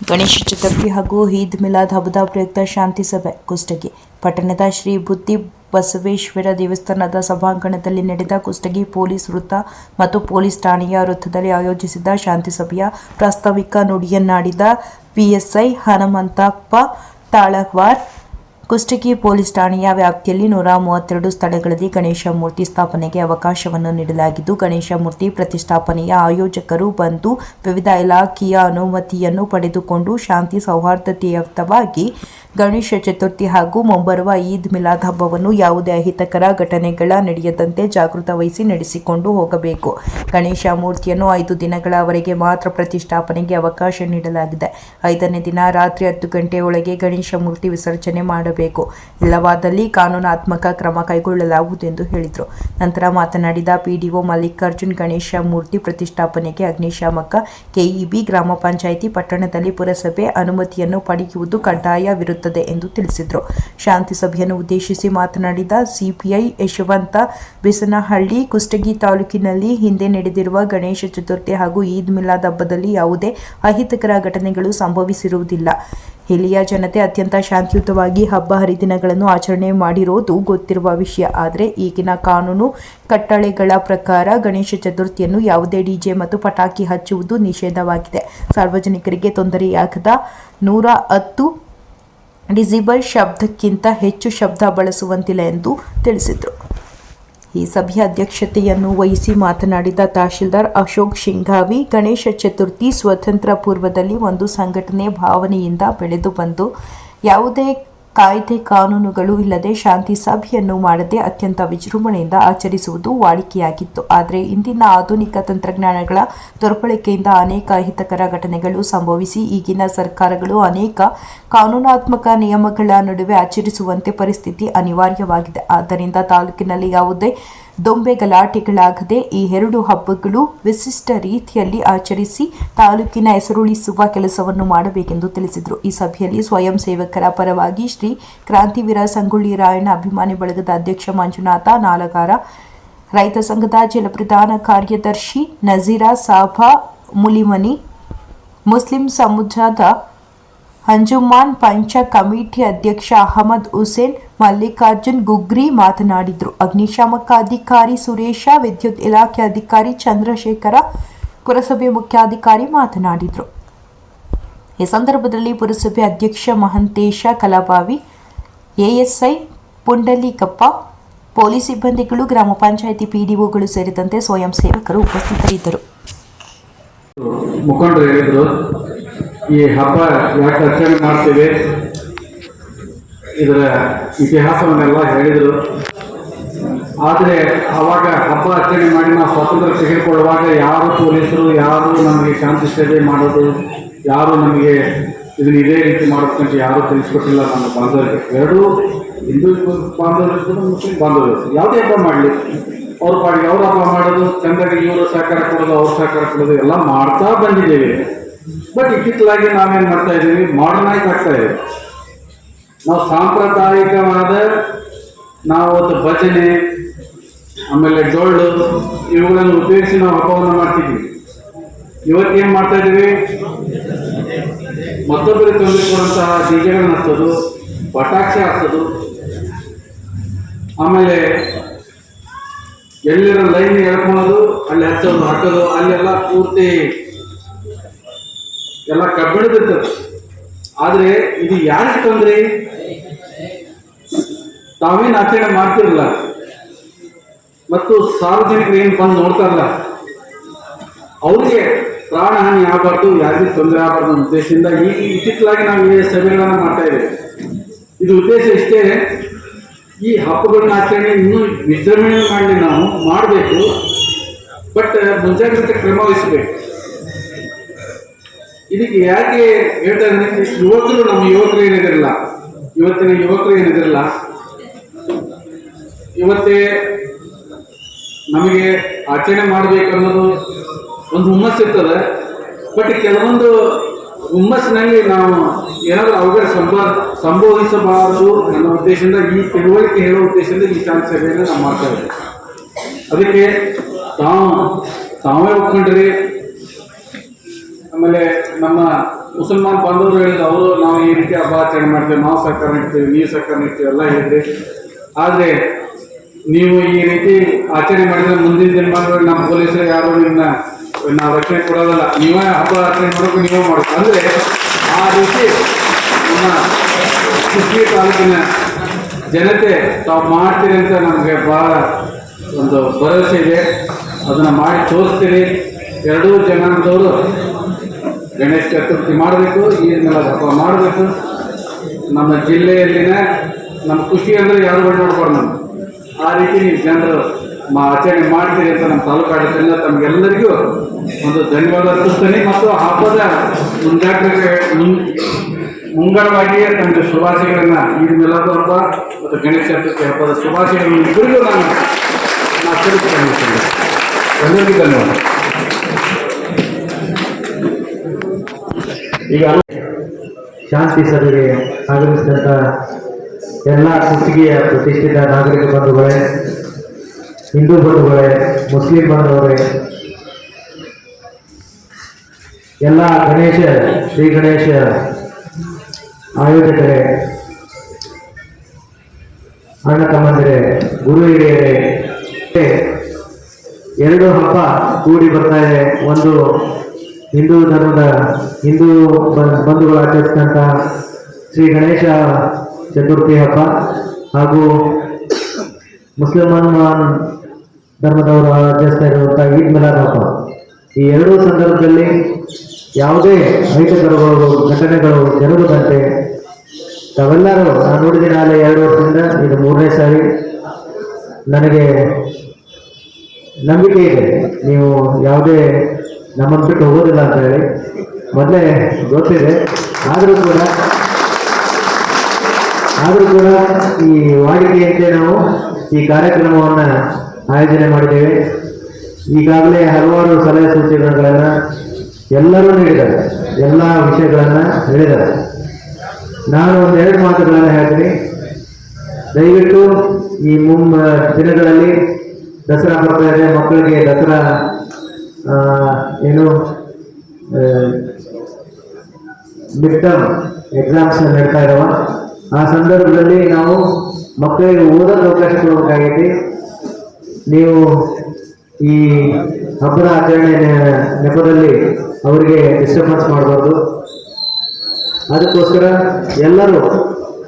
ಗಣೇಶ ಚತುರ್ಥಿ ಹಾಗೂ ಈದ್ ಮಿಲಾದ್ ಹಬ್ಬದ ಪ್ರಯುಕ್ತ ಶಾಂತಿ ಸಭೆ ಕುಷ್ಟಗಿ. ಪಟ್ಟಣದ ಶ್ರೀ ಬುದ್ಧಿ ಬಸವೇಶ್ವರ ದೇವಸ್ಥಾನದ ಸಭಾಂಗಣದಲ್ಲಿ ನಡೆದ ಕುಷ್ಟಗಿ ಪೊಲೀಸ್ ವೃತ್ತ ಮತ್ತು ಪೊಲೀಸ್ ಠಾಣೆಯ ವೃತ್ತದಲ್ಲಿ ಆಯೋಜಿಸಿದ್ದ ಶಾಂತಿ ಸಭೆಯ ಪ್ರಾಸ್ತಾವಿಕ ನುಡಿಯನ್ನಾಡಿದ ಪಿಎಸ್ಐ ಹನುಮಂತಪ್ಪ ತಾಳವಾರ್ ಕುಷ್ಟಗಿ ಪೊಲೀಸ್ ಠಾಣೆಯ ವ್ಯಾಪ್ತಿಯಲ್ಲಿ ನೂರ ಮೂವತ್ತೆರಡು ಸ್ಥಳಗಳಲ್ಲಿ ಗಣೇಶ ಮೂರ್ತಿ ಸ್ಥಾಪನೆಗೆ ಅವಕಾಶವನ್ನು ನೀಡಲಾಗಿದ್ದು, ಗಣೇಶ ಮೂರ್ತಿ ಪ್ರತಿಷ್ಠಾಪನೆಯ ಆಯೋಜಕರು ಬಂದು ವಿವಿಧ ಇಲಾಖೆಯ ಅನುಮತಿಯನ್ನು ಪಡೆದುಕೊಂಡು ಶಾಂತಿ ಸೌಹಾರ್ದತೆಯುತವಾಗಿ ಗಣೇಶ ಚತುರ್ಥಿ ಹಾಗೂ ಮುಂಬರುವ ಈದ್ ಮಿಲಾದ್ ಹಬ್ಬವನ್ನು ಯಾವುದೇ ಅಹಿತಕರ ಘಟನೆಗಳ ನಡೆಯದಂತೆ ಜಾಗೃತ ವಹಿಸಿ ನಡೆಸಿಕೊಂಡು ಹೋಗಬೇಕು. ಗಣೇಶ ಮೂರ್ತಿಯನ್ನು ಐದು ದಿನಗಳವರೆಗೆ ಮಾತ್ರ ಪ್ರತಿಷ್ಠಾಪನೆಗೆ ಅವಕಾಶ ನೀಡಲಾಗಿದೆ. ಐದನೇ ದಿನ ರಾತ್ರಿ ಹತ್ತು ಗಂಟೆಯೊಳಗೆ ಗಣೇಶ ಮೂರ್ತಿ ವಿಸರ್ಜನೆ ಮಾಡಬೇಕು. ಇಲ್ಲವಾದಲ್ಲಿ ಕಾನೂನಾತ್ಮಕ ಕ್ರಮ ಕೈಗೊಳ್ಳಲಾಗುವುದು ಎಂದು ಹೇಳಿದರು. ನಂತರ ಮಾತನಾಡಿದ ಪಿಡಿಒ ಮಲ್ಲಿಕಾರ್ಜುನ್, ಗಣೇಶ ಮೂರ್ತಿ ಪ್ರತಿಷ್ಠಾಪನೆಗೆ ಅಗ್ನಿಶಾಮಕ ಕೆಇಬಿ ಗ್ರಾಮ ಪಂಚಾಯಿತಿ ಪಟ್ಟಣದಲ್ಲಿ ಪುರಸಭೆ ಅನುಮತಿಯನ್ನು ಪಡೆಯುವುದು ಕಡ್ಡಾಯವಿರುತ್ತದೆ ಎಂದು ತಿಳಿಸಿದರು. ಶಾಂತಿ ಸಭೆಯನ್ನು ಉದ್ದೇಶಿಸಿ ಮಾತನಾಡಿದ ಸಿಪಿಐ ಯಶವಂತ ಬಿಸನಹಳ್ಳಿ, ಕುಷ್ಟಗಿ ತಾಲೂಕಿನಲ್ಲಿ ಹಿಂದೆ ನಡೆದಿರುವ ಗಣೇಶ ಚತುರ್ಥಿ ಹಾಗೂ ಈದ್ ಮಿಲಾದ್ ಹಬ್ಬದಲ್ಲಿ ಯಾವುದೇ ಅಹಿತಕರ ಘಟನೆಗಳು ಸಂಭವಿಸಿರುವುದಿಲ್ಲ. ಇಲ್ಲಿಯ ಜನತೆ ಅತ್ಯಂತ ಶಾಂತಿಯುತವಾಗಿ ಹಬ್ಬ ಹರಿದಿನಗಳನ್ನು ಆಚರಣೆ ಮಾಡಿರೋದು ಗೊತ್ತಿರುವ ವಿಷಯ. ಆದರೆ ಈಗಿನ ಕಾನೂನು ಕಟ್ಟಳೆಗಳ ಪ್ರಕಾರ ಗಣೇಶ ಚತುರ್ಥಿಯನ್ನು ಯಾವುದೇ ಡಿಜೆ ಮತ್ತು ಪಟಾಕಿ ಹಚ್ಚುವುದು ನಿಷೇಧವಾಗಿದೆ. ಸಾರ್ವಜನಿಕರಿಗೆ ತೊಂದರೆಯಾಗದ ನೂರ ಹತ್ತು ಡಿಸಿಬಲ್ ಶಬ್ದಕ್ಕಿಂತ ಹೆಚ್ಚು ಶಬ್ದ ಬಳಸುವಂತಿಲ್ಲ ಎಂದು ತಿಳಿಸಿದರು. ಈ ಸಭೆಯ ಅಧ್ಯಕ್ಷತೆಯನ್ನು ವಹಿಸಿ ಮಾತನಾಡಿದ ತಹಶೀಲ್ದಾರ್ ಅಶೋಕ್ ಶಿಂಘಾವಿ ಗಣೇಶ ಚತುರ್ಥಿ ಸ್ವತಂತ್ರ ಪೂರ್ವದಲ್ಲಿ ಒಂದು ಸಂಘಟನೆ ಭಾವನೆಯಿಂದ ಬೆಳೆದು ಬಂದು ಯಾವುದೇ ಕಾಯ್ದೆ ಕಾನೂನುಗಳು ಇಲ್ಲದೆ ಶಾಂತಿ ಸಭೆಯನ್ನು ಮಾಡದೆ ಅತ್ಯಂತ ವಿಜೃಂಭಣೆಯಿಂದ ಆಚರಿಸುವುದು ವಾಡಿಕೆಯಾಗಿತ್ತು. ಆದರೆ ಇಂದಿನ ಆಧುನಿಕ ತಂತ್ರಜ್ಞಾನಗಳ ದುರ್ಬಳಕೆಯಿಂದ ಅನೇಕ ಅಹಿತಕರ ಘಟನೆಗಳು ಸಂಭವಿಸಿ, ಈಗಿನ ಸರ್ಕಾರಗಳು ಅನೇಕ ಕಾನೂನಾತ್ಮಕ ನಿಯಮಗಳ ನಡುವೆ ಆಚರಿಸುವಂತೆ ಪರಿಸ್ಥಿತಿ ಅನಿವಾರ್ಯವಾಗಿದೆ. ಆದ್ದರಿಂದ ತಾಲೂಕಿನಲ್ಲಿ ಯಾವುದೇ ದೊಂಬೆ ಗಲಾಟೆಗಳಾಗದೆ ಈ ಎರಡು ಹಬ್ಬಗಳು ವಿಶಿಷ್ಟ ರೀತಿಯಲ್ಲಿ ಆಚರಿಸಿ ತಾಲೂಕಿನ ಹೆಸರುಳಿಸುವ ಕೆಲಸವನ್ನು ಮಾಡಬೇಕೆಂದು ತಿಳಿಸಿದರು. ಈ ಸಭೆಯಲ್ಲಿ ಸ್ವಯಂ ಸೇವಕರ ಪರವಾಗಿ ಶ್ರೀ ಕ್ರಾಂತಿವೀರ ಸಂಗೊಳ್ಳಿ ರಾಯಣ್ಣ ಅಭಿಮಾನಿ ಬಳಗದ ಅಧ್ಯಕ್ಷ ಮಂಜುನಾಥ, ನಾಲಗಾರ ರೈತ ಸಂಘದ ಜಿಲ್ಲಾ ಪ್ರಧಾನ ಕಾರ್ಯದರ್ಶಿ ನಜೀರಾ ಸಾಬಾ, ಮುಲಿಮನಿ, ಮುಸ್ಲಿಂ ಸಮುದಾಯದ ಅಂಜುಮಾನ್ ಪಂಚ ಕಮಿಟಿ ಅಧ್ಯಕ್ಷ ಅಹಮದ್ ಹುಸೇನ್ ಮಲ್ಲಿಕಾರ್ಜುನ್ ಗುಗ್ರಿ ಮಾತನಾಡಿದರು. ಅಗ್ನಿಶಾಮಕ ಅಧಿಕಾರಿ ಸುರೇಶ, ವಿದ್ಯುತ್ ಇಲಾಖೆ ಅಧಿಕಾರಿ ಚಂದ್ರಶೇಖರ, ಪುರಸಭೆ ಮುಖ್ಯಾಧಿಕಾರಿ ಮಾತನಾಡಿದರು. ಈ ಸಂದರ್ಭದಲ್ಲಿ ಪುರಸಭೆ ಅಧ್ಯಕ್ಷ ಮಹಂತೇಶ ಕಲಬಾವಿ ಎಎಸ್ಐ ಪುಂಡಲಿಕಪ್ಪ, ಪೊಲೀಸ್ ಸಿಬ್ಬಂದಿಗಳು, ಗ್ರಾಮ ಪಂಚಾಯಿತಿ ಪಿಡಿಒಗಳು ಸೇರಿದಂತೆ ಸ್ವಯಂ ಸೇವಕರು ಉಪಸ್ಥಿತರಿದ್ದರು. ಈ ಹಬ್ಬ ಯಾಕೆ ಆಚರಣೆ ಮಾಡ್ತೇವೆ? ಇದರ ಇತಿಹಾಸವನ್ನೆಲ್ಲ ಹೇಳಿದರು. ಆದರೆ ಆವಾಗ ಹಬ್ಬ ಆಚರಣೆ ಮಾಡಿ ನಾವು ಸ್ವಾತಂತ್ರ್ಯ ತೆಗೆದುಕೊಳ್ಳುವಾಗ ಯಾರು ಪೊಲೀಸರು, ಯಾರು ನಮಗೆ ಶಾಂತಿ ಸೇವೆ ಮಾಡೋದು, ಯಾರು ನಮಗೆ ಇದನ್ನ ಇದೇ ರೀತಿ ಮಾಡೋಕ್ಕಂತ ಯಾರು ತಿಳಿಸ್ಕೊಟ್ಟಿಲ್ಲ ನಮ್ಮ ಬಾಂಧವ್ಯಕ್ಕೆ ಎರಡೂ ಹಿಂದೂ ಬಾಂಧವ್ಯ ಮುಸ್ಲಿಂ ಬಾಂಧವ್ಯ. ಯಾವುದೇ ಹಬ್ಬ ಮಾಡಲಿ. ಅವ್ರ ಪಾಡಿಗೆ ಅವ್ರ ಹಬ್ಬ ಮಾಡೋದು ಚಂದಾಗಿ ಇವರು ಸಹಕಾರ ಕೊಡೋದು, ಅವ್ರ ಸಹಕಾರ ಕೊಡೋದು, ಎಲ್ಲ ಮಾಡ್ತಾ ಬಂದಿದ್ದೇವೆ. ಬಟ್ ಇತ್ತಿತ್ತಲಾಗಿ ನಾವೇನು ಮಾಡ್ತಾ ಇದ್ದೀವಿ ಮಾಡರ್ನೈಸ್ ಆಗ್ತಾ ಇದೆ ನಾವು ಸಾಂಪ್ರದಾಯಿಕವಾದ ನಾವು ಒಂದು ಭಜನೆ, ಆಮೇಲೆ ಡೊಳ್ಳು ಇವುಗಳನ್ನು ಉಪಯೋಗಿಸಿ ನಾವು ಹಬ್ಬವನ್ನು ಮಾಡ್ತಿದ್ವಿ. ಇವತ್ತೇನು ಮಾಡ್ತಾ ಇದ್ದೀವಿ ಮತ್ತೊಬ್ಬರಿಗೆ ತೊಂದರೆ ಕೊಡುವಂತಹ ಡಿಜೆಗಳನ್ನ ಹಚ್ಚೋದು ಪಟಾಕ್ಷಿ ಹಾಕ್ಸೋದು. ಆಮೇಲೆ ಎಲ್ಲಿರೋ ಲೈನ್ ಎಳ್ಕೊಳ್ಳೋದು ಅಲ್ಲಿ ಹಚ್ಚೋದು, ಹಾಕೋದು, ಅಲ್ಲೆಲ್ಲ ಪೂರ್ತಿ ಎಲ್ಲ ಕಬ್ಬಿಣದಿರ್ತದೆ ಆದರೆ ಇದು ಯಾರಿಗೆ ತೊಂದರೆ? ತಾವೇನು ಆಚರಣೆ ಮಾಡ್ತಿರಲ್ಲ. ಮತ್ತು ಸಾರ್ವಜನಿಕರು ಏನು ಬಂದು ನೋಡ್ತಾರಲ್ಲ, ಅವ್ರಿಗೆ ಪ್ರಾಣಹಾನಿ ಆಗಬಾರ್ದು, ಯಾರಿಗೂ ತೊಂದರೆ ಆಗಬಾರ್ದು ಉದ್ದೇಶದಿಂದ ಈ ಇತ್ತಿತ್ತಲಾಗಿ ನಾವು ಈ ಸಭೆಗಳನ್ನು ಮಾಡ್ತಾ ಇದ್ದೇವೆ. ಇದು ಉದ್ದೇಶ ಇಷ್ಟೇ, ಈ ಹಬ್ಬಗಳನ್ನ ಆಚರಣೆ ಇನ್ನೂ ವಿಜೃಂಭಣೆ ಮಾಡಿ ನಾವು, ಮಾಡಬೇಕು, ಬಟ್ ಮುಂಜಾಗ್ರತೆ ಕ್ರಮ ವಹಿಸಬೇಕು ಇದಕ್ಕೆ ಯಾಕೆ ಹೇಳ್ತಾ ಇದ್ದೀನಿ? ಯುವಕರು ನಮ್ಮ ಯುವಕರು ಏನಿದಿರಲ್ಲ, ಇವತ್ತಿನ ಯುವಕರು ಏನಿದಿರಲ್ಲ, ಇವತ್ತೇ ನಮಗೆ ಆಚರಣೆ ಮಾಡಬೇಕು ಅನ್ನೋದು ಒಂದು ಹುಮ್ಮಸ್ಸು ಇರ್ತದೆ. ಬಟ್ ಕೆಲವೊಂದು ಹುಮ್ಮಸ್ಸಿನಲ್ಲಿ ನಾವು ಏನಾದರೂ ಅವಘಡ ಸಂಬ ಸಂಬೋಧಿಸಬಾರದು ಅನ್ನೋ ಉದ್ದೇಶದಿಂದ ಈ ತಿಳುವಳಿಕೆ ಹೇಳೋ ಉದ್ದೇಶದಿಂದ ಈ ಶಾಂತಿ ಸಭೆಯನ್ನು ನಾವು ಮಾಡ್ತಾ ಇದ್ದೇವೆ. ಅದಕ್ಕೆ ತಾವು, ತಾವೇ ಒಪ್ಕೊಂಡ್ರಿ ಆಮೇಲೆ ನಮ್ಮ ಮುಸಲ್ಮಾನ್ ಬಂದವರು ಹೇಳಿದ್ರು ಅವರು ನಾವು ಈ ರೀತಿ ಹಬ್ಬ ಆಚರಣೆ ಮಾಡ್ತೀವಿ ನಾವು ಸರ್ಕಾರ ನೀಡ್ತೀವಿ ನೀವು ಸರ್ಕಾರ ನೀಡ್ತೀವಿ ಎಲ್ಲ ಹೇಳಿದ್ರಿ. ಆದರೆ ನೀವು ಈ ರೀತಿ ಆಚರಣೆ ಮಾಡಿದ್ರೆ ಮುಂದಿನ ದಿನಮಾನಗಳು ನಮ್ಮ ಪೊಲೀಸರು ಯಾರು ನಿಮ್ಮನ್ನ ನಾವು ರಕ್ಷಣೆ ಕೊಡೋದಲ್ಲ. ನೀವೇ ಹಬ್ಬ ಆಚರಣೆ ಮಾಡೋಕ್ಕೂ ನೀವೇ ಮಾಡಬೇಕು. ಅಂದರೆ ಆ ರೀತಿ ನಮ್ಮ ಕೃಷಿ ತಾಲೂಕಿನ ಜನತೆ ತಾವು ಮಾಡ್ತೀರಿ ಅಂತ ನಮಗೆ ಭಾಳ ಒಂದು ಭರವಸೆ ಇದೆ. ಅದನ್ನು ಮಾಡಿ ತೋರಿಸ್ತೀರಿ. ಎರಡೂ ಜನಾಂಗದವರು ಗಣೇಶ ಚತುರ್ಥಿ ಮಾಡಬೇಕು, ಈ ಮಿಲಾದ್ ಹಬ್ಬ ಮಾಡಬೇಕು. ನಮ್ಮ ಜಿಲ್ಲೆಯಲ್ಲಿನ ನಮ್ಮ ಖುಷಿ ಅಂದರೆ ಯಾರು ನೋಡ್ಬಾರ್ದು ಆ ರೀತಿ ನೀವು ಜನರು ಮಾ ಆಚರಣೆ ಮಾಡ್ತೀರಿ ಅಂತ ನಮ್ಮ ತಾಲೂಕು ಆಡಳಿತದಿಂದ ತಮಗೆಲ್ಲರಿಗೂ ಒಂದು ಧನ್ಯವಾದ ಅರ್ಪಿಸ್ತೇನೆ ಮತ್ತು ಹಬ್ಬದ ಮುಂಜಾಗ್ರತೆ ಮುಂಗಡವಾಗಿಯೇ ಮುಂಗಡವಾಗಿ ತಮಗೆ ಶುಭಾಶಯಗಳನ್ನು ಈದ್ ಮಿಲಾದ ಹಬ್ಬ ಮತ್ತು ಗಣೇಶ ಚತುರ್ಥಿ ಹಬ್ಬದ ಶುಭಾಶಯಗಳನ್ನು ನಾನು ನಾನು ತಿಳಿಸ್ತೇನೆ ಎಲ್ಲರಿಗೂ ಧನ್ಯವಾದ. ಈಗ ಶಾಂತಿ ಸಭೆಗೆ ಆಗಮಿಸಿದಂಥ ಎಲ್ಲ ಕುತ್ತಿಗೆಯ ಪ್ರತಿಷ್ಠಿತ ನಾಗರಿಕ ಬಂಧುಗಳೇ, ಹಿಂದೂ ಬಂಧುಗಳೇ, ಮುಸ್ಲಿಂ ಬಂಧುಗಳೇ, ಎಲ್ಲ ಗಣೇಶ, ಶ್ರೀ ಗಣೇಶ ಆಯೋಜಕರೇ, ಅಣ್ಣ ತಮ್ಮಂದಿರೇ, ಗುರು ಹಿರಿಯರೇ, ಎರಡು ಹಬ್ಬ ಕೂಡಿ ಬರ್ತಾ ಇದೆ. ಒಂದು ಹಿಂದೂ ಧರ್ಮದ ಹಿಂದೂ ಬಂಧುಗಳು ಆಚರಿಸಿದಂಥ ಶ್ರೀ ಗಣೇಶ ಚತುರ್ಥಿ ಹಬ್ಬ ಹಾಗೂ ಮುಸ್ಲಿಮಾನ್ ಧರ್ಮದವರು ಆಚರಿಸ್ತಾ ಇರುವಂಥ ಈದ್ ಮಿಲಾದ್ ಹಬ್ಬ. ಈ ಎರಡೂ ಸಂದರ್ಭದಲ್ಲಿ ಯಾವುದೇ ಅಹಿತಕರಗಳು ಘಟನೆಗಳು ಜರುಗದಂತೆ ತಾವೆಲ್ಲರೂ ನಾನು ನೋಡಿದ ಅಲ್ಲೇ ಎರಡು ವರ್ಷದಿಂದ ಇದು ಮೂರನೇ ಸಾರಿ ನನಗೆ ನಂಬಿಕೆ ಇದೆ. ನೀವು ಯಾವುದೇ ನಮ್ಮನ್ನು ಬಿಟ್ಟು ಹೋಗೋದಿಲ್ಲ ಅಂತ ಹೇಳಿ. ಮೊದಲೇ ಗೊತ್ತಿದೆ. ಆದರೂ ಕೂಡ ಆದರೂ ಕೂಡ ಈ ವಾಡಿಕೆಯಂತೆ ನಾವು ಈ ಕಾರ್ಯಕ್ರಮವನ್ನು ಆಯೋಜನೆ ಮಾಡಿದ್ದೇವೆ. ಈಗಾಗಲೇ ಹಲವಾರು ಸಲಹೆ ಸೂಚನೆಗಳನ್ನು ಎಲ್ಲರೂ ನೀಡಿದ್ದಾರೆ. ಎಲ್ಲ ವಿಷಯಗಳನ್ನು ಹೇಳಿದ್ದಾರೆ. ನಾನು ಒಂದು ಎರಡು ಮಾತುಗಳನ್ನು ಹೇಳ್ತೀನಿ. ದಯವಿಟ್ಟು ಈ ಮುಂಬ ದಿನಗಳಲ್ಲಿ ದಸರಾ ಬರ್ತಾ ಇದೆ. ಮಕ್ಕಳಿಗೆ ದಸರಾ ಏನು ಮಿಡ್ ಟರ್ಮ್ ಎಕ್ಸಾಮ್ಸ್ ನಡೀತಾ ಇದಾವ. ಆ ಸಂದರ್ಭದಲ್ಲಿ ನಾವು ಮಕ್ಕಳಿಗೆ ಓದಲು ಅವಕಾಶ ಕೊಡಬೇಕಾಗೈತಿ. ನೀವು ಈ ಹಬ್ಬದ ಆಚರಣೆ ನೆಪದಲ್ಲಿ ಅವರಿಗೆ ಡಿಸ್ಟರ್ಬೆನ್ಸ್ ಮಾಡಬಾರ್ದು. ಅದಕ್ಕೋಸ್ಕರ ಎಲ್ಲರೂ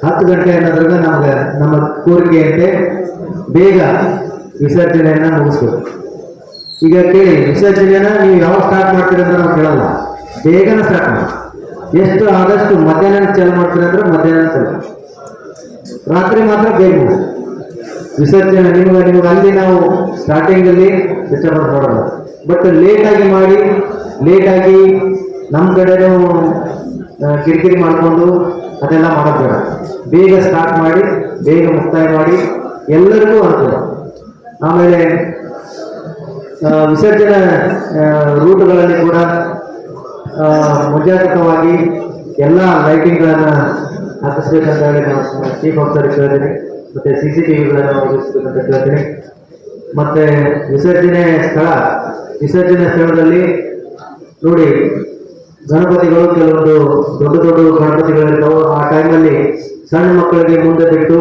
ಹತ್ತು ಗಂಟೆ ಅನ್ನೋದ್ರಿಂದ ನಮ್ಗೆ ನಮ್ಮ ಕೋರಿಕೆಯಂತೆ ಬೇಗ ವಿಸರ್ಜನೆಯನ್ನು ಮುಗಿಸ್ಬೇಕು. ಈಗ ಕೇಳಿ ವಿಸರ್ಜನೆಯನ್ನ ನೀವು ಯಾವಾಗ ಸ್ಟಾರ್ಟ್ ಮಾಡ್ತೀರಿ ಅಂತ ನಾವು ಕೇಳಲ್ಲ. ಬೇಗನೆ ಸ್ಟಾರ್ಟ್ ಮಾಡಿ. ಎಷ್ಟು ಆದಷ್ಟು ಮಧ್ಯಾಹ್ನ ಚಾಲು ಮಾಡ್ತೀರಿ ಅಂದ್ರೆ ಮಧ್ಯಾಹ್ನ ಚಾಲು. ರಾತ್ರಿ ಮಾತ್ರ ಬೇಗ ವಿಸರ್ಜನೆ ನಿಮ್ಗೆ ನಿಮ್ಗೆ ಅಲ್ಲಿ ನಾವು ಸ್ಟಾರ್ಟಿಂಗಲ್ಲಿ ಡಿಸ್ಟರ್ಬೆನ್ಸ್ ಮಾಡೋಣ ಬಟ್ ಲೇಟಾಗಿ ಮಾಡಿ ಲೇಟಾಗಿ ನಮ್ಮ ಕಡೆನೂ ಕಿರಿಕಿರಿ ಮಾಡಿಕೊಂಡು ಅದೆಲ್ಲ ಮಾಡೋದು ಬೇಗ ಸ್ಟಾರ್ಟ್ ಮಾಡಿ, ಬೇಗ ಮುಕ್ತಾಯ ಮಾಡಿ ಎಲ್ಲರಿಗೂ ಅನುಕೂಲ. ಆಮೇಲೆ ವಿಸರ್ಜನಾ ರೂಟ್ಗಳಲ್ಲಿ ಕೂಡ ಮುಂಜಾಗ್ರತವಾಗಿ ಎಲ್ಲ ಲೈಟಿಂಗ್ಗಳನ್ನು ಹಾಕಿಸ್ಬೇಕಂತ ಹೇಳಿ ನಾವು ಚೀಫ್ ಆಫೀಸರ್ ಕೇಳ್ತೀನಿ. ಮತ್ತು ಸಿ ಸಿ ಟಿ ವಿಗಳನ್ನು ಒದಗಿಸ್ಬೇಕಂತ ಕೇಳ್ತೀನಿ. ಮತ್ತು ವಿಸರ್ಜನೆ ಸ್ಥಳ, ವಿಸರ್ಜನೆ ಸ್ಥಳದಲ್ಲಿ ನೋಡಿ, ಗಣಪತಿಗಳು ಕೆಲವೊಂದು ದೊಡ್ಡ ದೊಡ್ಡ ಗಣಪತಿಗಳಿರ್ತಾವೆ, ಆ ಟೈಮಲ್ಲಿ ಸಣ್ಣ ಮಕ್ಕಳಿಗೆ ಮುಂದೆ ಬಿಟ್ಟು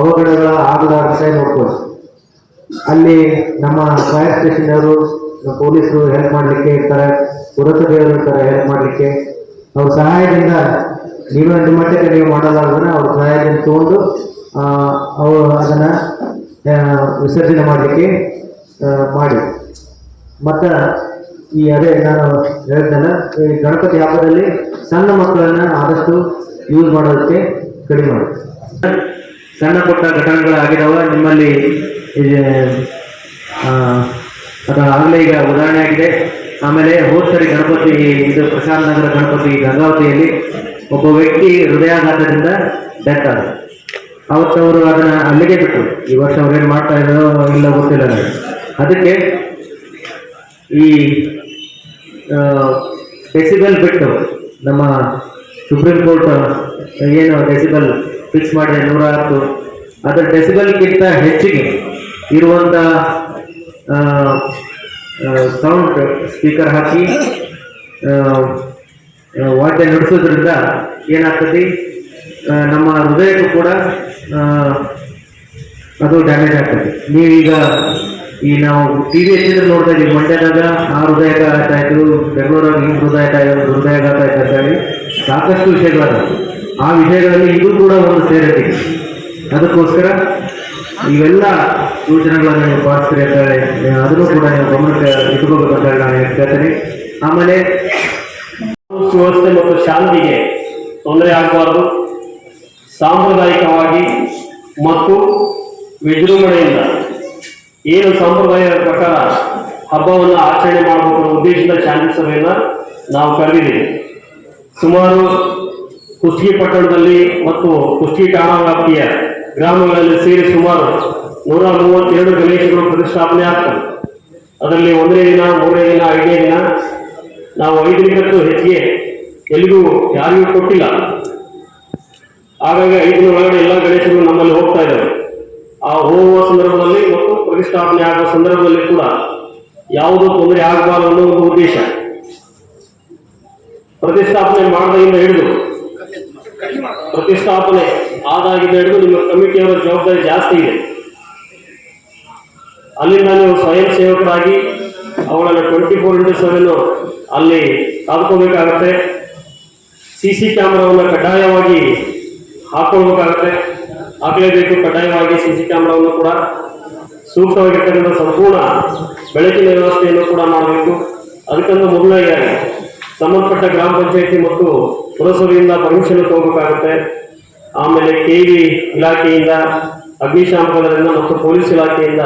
ಅವಘಡಗಳ ಆಗಲಾರ್ದಂತೆ ನೋಡ್ಕೊಳ್ಳಿ ಅಲ್ಲಿ ನಮ್ಮ ಫೈರ್ ಸ್ಟೇಷನ್ ಅವರು ಪೊಲೀಸರು ಹೆಲ್ಪ್ ಮಾಡಲಿಕ್ಕೆ ಇರ್ತಾರೆ, ಪುರಸಭೆಯವರು ಇರ್ತಾರೆ ಹೆಲ್ಪ್ ಮಾಡಲಿಕ್ಕೆ. ಅವ್ರ ಸಹಾಯದಿಂದ ನೀವು ನಿಮ್ಮ ಮಟ್ಟಕ್ಕೆ ನೀವು ಮಾಡಲ್ಲ ಅವ್ರ ಸಹಾಯದಿಂದ ತಗೊಂಡು ಅವರು ಅದನ್ನ ವಿಸರ್ಜನೆ ಮಾಡಲಿಕ್ಕೆ ಮಾಡಿ. ಮತ್ತು ಈ ಅದೇ ನಾನು ಹೇಳ್ತೇನೆ, ಈ ಗಣಪತಿ ಹಬ್ಬದಲ್ಲಿ ಸಣ್ಣ ಮಕ್ಕಳನ್ನು ಆದಷ್ಟು ಯೂಸ್ ಮಾಡೋದಕ್ಕೆ ಕಡಿಮೆ ಮಾಡಿ. ಸಣ್ಣ ಪುಟ್ಟ ಘಟನೆಗಳಾಗಿದಾವ, ನಿಮ್ಮಲ್ಲಿ ಇದು, ಆ, ಅದು ಆಗಲೇ ಈಗ ಉದಾಹರಣೆ ಆಗಿದೆ. ಆಮೇಲೆ ಹೋದ ಸರಿ ಗಣಪತಿ ಇದು ಪ್ರಶಾಂತ್ ನಗರ ಗಣಪತಿ ಗಂಗಾವತಿಯಲ್ಲಿ ಒಬ್ಬ ವ್ಯಕ್ತಿ ಹೃದಯಾಘಾತದಿಂದ ಡೆತ್ ಆದ. ಅವತ್ತವರು ಅದನ್ನ ಅಲ್ಲಿಗೆ ಬಿಟ್ಟರು. ಈ ವರ್ಷ ಅವ್ರೇನು ಮಾಡ್ತಾ ಇದ್ದಾರೋ ಇಲ್ಲ ಗೊತ್ತಿಲ್ಲ ನನಗೆ. ಅದಕ್ಕೆ ಈ ಡೆಸಿಬಲ್ ಬಿಟ್ಟು ನಮ್ಮ ಸುಪ್ರೀಂ ಕೋರ್ಟ್ ಏನು ಡೆಸಿಬಲ್ ಫಿಕ್ಸ್ ಮಾಡಿದೆ ನೂರ ಹತ್ತು ಅದರ ಡೆಸಿಬಲ್ಗಿಂತ ಹೆಚ್ಚಿಗೆ ಇರುವಂಥ ಸೌಂಡ್ ಸ್ಪೀಕರ್ ಹಾಕಿ ವಾದ್ಯ ನಡೆಸೋದ್ರಿಂದ ಏನಾಗ್ತದೆ? ನಮ್ಮ ಹೃದಯಕ್ಕೂ ಕೂಡ ಅದು ಡ್ಯಾಮೇಜ್ ಆಗ್ತದೆ. ನೀವೀಗ ಈ ನಾವು ಟಿ ವಿ ಹೆಚ್ಚಿದ್ರೆ ನೋಡ್ತಾ ಇದ್ದೀವಿ. ಮಂಡ್ಯದಾಗ ಆ ಹೃದಯಾಘಾತ ಆಯಿತು ಬೆಂಗಳೂರಾಗ ಈ ಹೃದಯ ಹೃದಯಾಘಾತ ಆಯ್ತು ಅಂತ ಹೇಳಿ ಸಾಕಷ್ಟು ವಿಷಯಗಳಾದ. ಆ ವಿಷಯಗಳಲ್ಲಿ ಇದು ಕೂಡ ಒಂದು ಸೇರಿದೆ. ಅದಕ್ಕೋಸ್ಕರ ಇವೆಲ್ಲ ಸೂಚನೆಗಳನ್ನು ನೀವು ಪಾಲಿಸ್ತೀರಿ ಅಂತ ಹೇಳಿ ಅದನ್ನು ಕೂಡ ನೀವು ಗಮನಕ್ಕೆ ಇಟ್ಕೋಬೇಕು ಅಂತ ಹೇಳಿ ನಾನು ಹೇಳ್ತೀನಿ ಆಮೇಲೆ ಸುವ್ಯವಸ್ಥೆ ಮತ್ತು ಶಾಂತಿಗೆ ತೊಂದರೆ ಆಗಬಾರ್ದು. ಸಾಂಪ್ರದಾಯಿಕವಾಗಿ ಮತ್ತು ವಿಜೃಂಭಣೆಯಿಂದ ಏನು ಸಂಪ್ರದಾಯದ ಪ್ರಕಾರ ಹಬ್ಬವನ್ನು ಆಚರಣೆ ಮಾಡಬೇಕು ಅನ್ನೋ ಉದ್ದೇಶದ ಶಾಂತಿ ಸಭೆಯನ್ನು ನಾವು ಕರೆದಿದ್ದೀವಿ. ಸುಮಾರು ಕುಷ್ಟಗಿ ಪಟ್ಟಣದಲ್ಲಿ ಮತ್ತು ಕುಷ್ಟಗಿ ಠಾಣಾ ವ್ಯಾಪ್ತಿಯ ಗ್ರಾಮಗಳಲ್ಲಿ ಸೇರಿ ಸುಮಾರು ನೂರ ಮೂವತ್ತೆರಡು ಗಣೇಶಗಳು ಪ್ರತಿಷ್ಠಾಪನೆ ಆಗ್ತವೆ ಅದರಲ್ಲಿ ಒಂದನೇ ದಿನ, ಮೂರನೇ ದಿನ, ಐದನೇ ದಿನ ನಾವು ಐದು ದಿನಕ್ಕೂ ಹೆಚ್ಚಿಗೆ ಎಲ್ಲಿಗೂ ಯಾರಿಗೂ ಕೊಟ್ಟಿಲ್ಲ. ಹಾಗಾಗಿ ಐದನೇ ದಿನ ಒಳಗಡೆ ಎಲ್ಲ ಗಣೇಶಗಳು ನಮ್ಮಲ್ಲಿ ಹೋಗ್ತಾ ಇದ್ದಾರೆ. ಆ ಹೋಗುವ ಸಂದರ್ಭದಲ್ಲಿ ಮತ್ತು ಪ್ರತಿಷ್ಠಾಪನೆ ಆಗುವ ಸಂದರ್ಭದಲ್ಲಿ ಕೂಡ ಯಾವುದೂ ತೊಂದರೆ ಆಗಬಾರದು ಅನ್ನೋ ಒಂದು ಉದ್ದೇಶ. ಪ್ರತಿಷ್ಠಾಪನೆ ಮಾಡದಿಂದ ಹಿಡಿದು, ಪ್ರತಿಷ್ಠಾಪನೆ ಆದಾಗಿಂದ ಹಿಡಿದು ನಿಮ್ಮ ಕಮಿಟಿಯವರ ಜವಾಬ್ದಾರಿ ಜಾಸ್ತಿ ಇದೆ. ಅಲ್ಲಿಂದ ನಾನು ಸ್ವಯಂ ಸೇವಕರಾಗಿ ಅವುಗಳನ್ನು ಟ್ವೆಂಟಿ ಫೋರ್ ಇಂಟು ಸೆವೆನ್ ಅಲ್ಲಿ ಕಾದ್ಕೋಬೇಕಾಗತ್ತೆ ಸಿ ಸಿ ಕ್ಯಾಮ್ರಾವನ್ನು ಕಡ್ಡಾಯವಾಗಿ ಹಾಕೊಳ್ಬೇಕಾಗತ್ತೆ. ಹಾಕಲೇಬೇಕು ಕಡ್ಡಾಯವಾಗಿ ಸಿ ಸಿ ಕ್ಯಾಮ್ರಾವನ್ನು ಕೂಡ. ಸೂಕ್ತವಾಗಿರ್ತಕ್ಕಂಥ ಸಂಪೂರ್ಣ ಬೆಳಕಿನ ವ್ಯವಸ್ಥೆಯನ್ನು ಕೂಡ ಮಾಡಬೇಕು. ಅದಕ್ಕಂತ ಮೊದಲಾಗಿ ಸಂಬಂಧಪಟ್ಟ ಗ್ರಾಮ ಪಂಚಾಯತಿ ಮತ್ತು ಪುರಸಭೆಯಿಂದ ಪರ್ಮಿಷನ್ ತಗೋಬೇಕಾಗುತ್ತೆ. ಆಮೇಲೆ ಕೆ ವಿ ಇಲಾಖೆಯಿಂದ ಅಗ್ನಿಶಾಮಕದರಿಂದ ಮತ್ತು ಪೊಲೀಸ್ ಇಲಾಖೆಯಿಂದ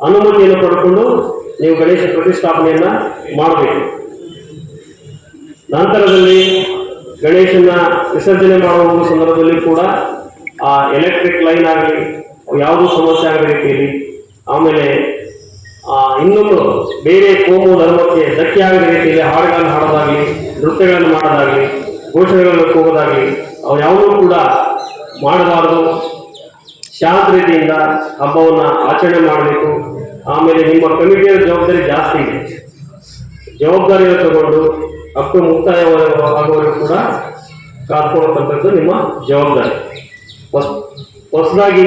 ಅನುಮತಿಯನ್ನು ಪಡ್ಕೊಂಡು ನೀವು ಗಣೇಶ ಪ್ರತಿಷ್ಠಾಪನೆಯನ್ನ ಮಾಡಬೇಕು. ನಂತರದಲ್ಲಿ ಗಣೇಶನ ವಿಸರ್ಜನೆ ಮಾಡುವ ಸಂದರ್ಭದಲ್ಲಿ ಕೂಡ ಆ ಎಲೆಕ್ಟ್ರಿಕ್ ಲೈನ್ ಆಗಲಿ ಯಾವುದೂ ಸಮಸ್ಯೆ ಆಗದ ರೀತಿಯಲ್ಲಿ ಆಮೇಲೆ ಆ, ಇನ್ನೊಂದು ಬೇರೆ ಕೋಮು ಧರ್ಮಕ್ಕೆ ಧಕ್ಕೆ ಆಗದ ರೀತಿಯಲ್ಲಿ ಹಾಡುಗಳನ್ನು ಹಾಡೋದಾಗಲಿ ನೃತ್ಯಗಳನ್ನು ಮಾಡೋದಾಗಲಿ ಘೋಷಣೆಗಳನ್ನು ಕೂಗೋದಾಗಲಿ ಅವು ಯಾವುದೂ ಕೂಡ ಮಾಡಬಾರದು. ಶಾಂತ ರೀತಿಯಿಂದ ಹಬ್ಬವನ್ನು ಆಚರಣೆ ಮಾಡಬೇಕು. ಆಮೇಲೆ ನಿಮ್ಮ ಕಮಿಟಿಯ ಜವಾಬ್ದಾರಿ ಜಾಸ್ತಿ ಇದೆ. ಜವಾಬ್ದಾರಿಯನ್ನು ತಗೊಂಡು ಹಕ್ಕು ಮುಕ್ತಾಯ ಆಗುವವರೆಗೂ ಕೂಡ ಕಾದ್ಕೊಳ್ತಕ್ಕಂಥದ್ದು ನಿಮ್ಮ ಜವಾಬ್ದಾರಿ. ಹೊಸ ಹೊಸದಾಗಿ